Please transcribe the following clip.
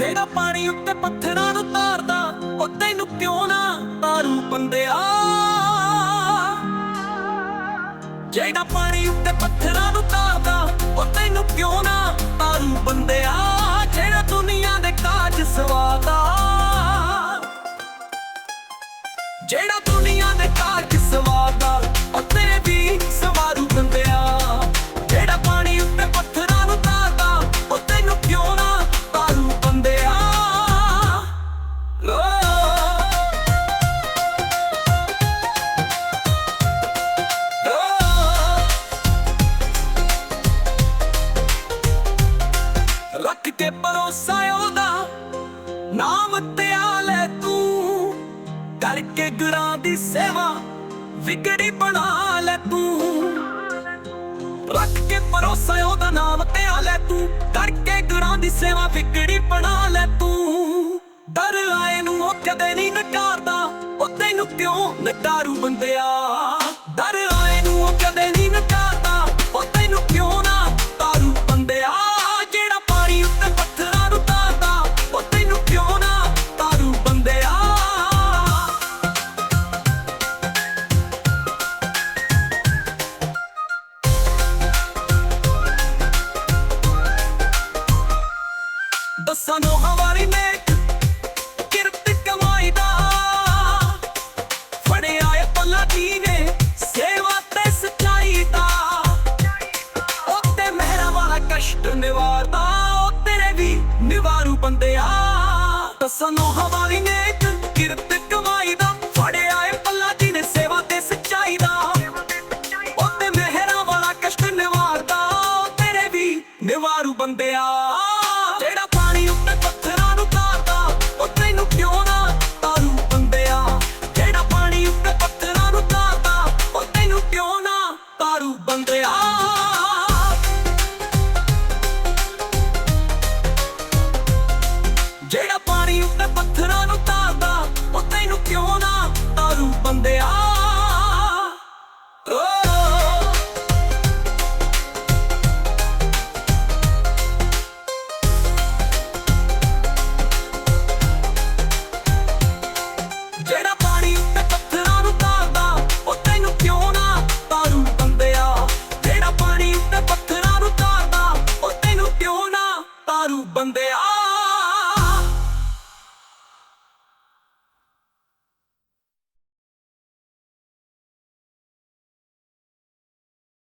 ਜਿਹੜਾ ਪਾਣੀ ਉੱਤੇ ਪੱਥਰਾਂ ਨੂੰ ਤਾਰਦਾ, ਉਹ ਤੈਨੂੰ ਕਿਉਂ ਨਾ ਤਾਰੂ ਬੰਦਿਆ ਜਿਹੜਾ ਪਾਣੀ ਉੱਤੇ ਪੱਥਰਾਂ ਨੂੰ ਤਾਰਦਾ, ਉਹ ਤੈਨੂੰ ਕਿਉਂ ਨਾ ਤਾਰੂ ਬੰਦਿਆ ਜਿਹੜਾ ਦੁਨੀਆ ਦੇ ਕਾਜ ਸਵਾਦਾ ਜਿਹੜਾ ਦੁਨੀਆ ਦੇ ਕਾਜ ਰੱਖ ਭਰੋਸਾ ਉਹਦਾ, ਨਾਮ ਤੇ ਆ ਲੈ ਤੂੰ। ਕਰਕੇ ਗੁਰਾਂ ਦੀ ਸੇਵਾ ਵਿਗੜੀ ਬਣਾ ਲੈ ਤੂੰ। ਰੱਖ ਕੇ ਭਰੋਸਾ ਉਹਦਾ, ਨਾਮ ਤੇ ਆ ਲੈ ਤੂੰ। ਕਰਕੇ ਗੁਰਾਂ ਦੀ ਸੇਵਾ ਵਿਗੜੀ ਬਣਾ ਲੈ ਤੂੰ। ਡਰ ਆਏ ਨੂੰ ਉਹ ਕਦੇ ਨਹੀਂ ਨਕਾਰਦਾ, ਉਹ ਤੈਨੂੰ ਕਿਉਂ ਨਕਾਰੂ ਬੰਦਿਆ? ਡਰ ਆਏ ਨੂੰ ਉਹ ਕਦੇ ਨਹੀਂ ਨਕਾਰਦਾ। ਦਸਾਂ ਨੂੰ ਹਵਾਰੀ ਨੇ ਕਿਰਤ ਕਮਾਈ ਦਾ। ਫੜਿਆ ਏ ਪੱਲਾ ਦੀ ਨੇ, ਸੇਵਾ ਤੇ ਸਚਾਈ ਦਾ। ਉੱਤੇ ਮਹਿਰਾ ਵਾਲਾ ਕਸ਼ਟ ਨਿਵਾਰਦਾ ਉਹ ਤੇਰੇ ਵੀ ਨਿਵਾਰੂ ਬੰਦਿਆ। ਦਸਾਂ ਨੂੰ ਹਵਾਰੀ ਨੇ ਕਿਰਤ ਕਮਾਈ ਦਾ, ਫੜਿਆ ਏ ਪੱਲਾ ਦੀ ਨੇ, ਸੇਵਾ ਤੇ ਸਚਾਈ ਦਾ। ਉਹਤੇ ਮਹਿਰਾ ਵਾਲਾ ਕਸ਼ਟ ਨਿਵਾਰਦਾ ਉਹ ਤੇਰੇ ਵੀ ਨਿਵਾਰੂ ਬੰਦਿਆ। ਤਾਰੂ ਬੰਦਿਆ। ਮਾਰੂ ਬੰਦਿਆ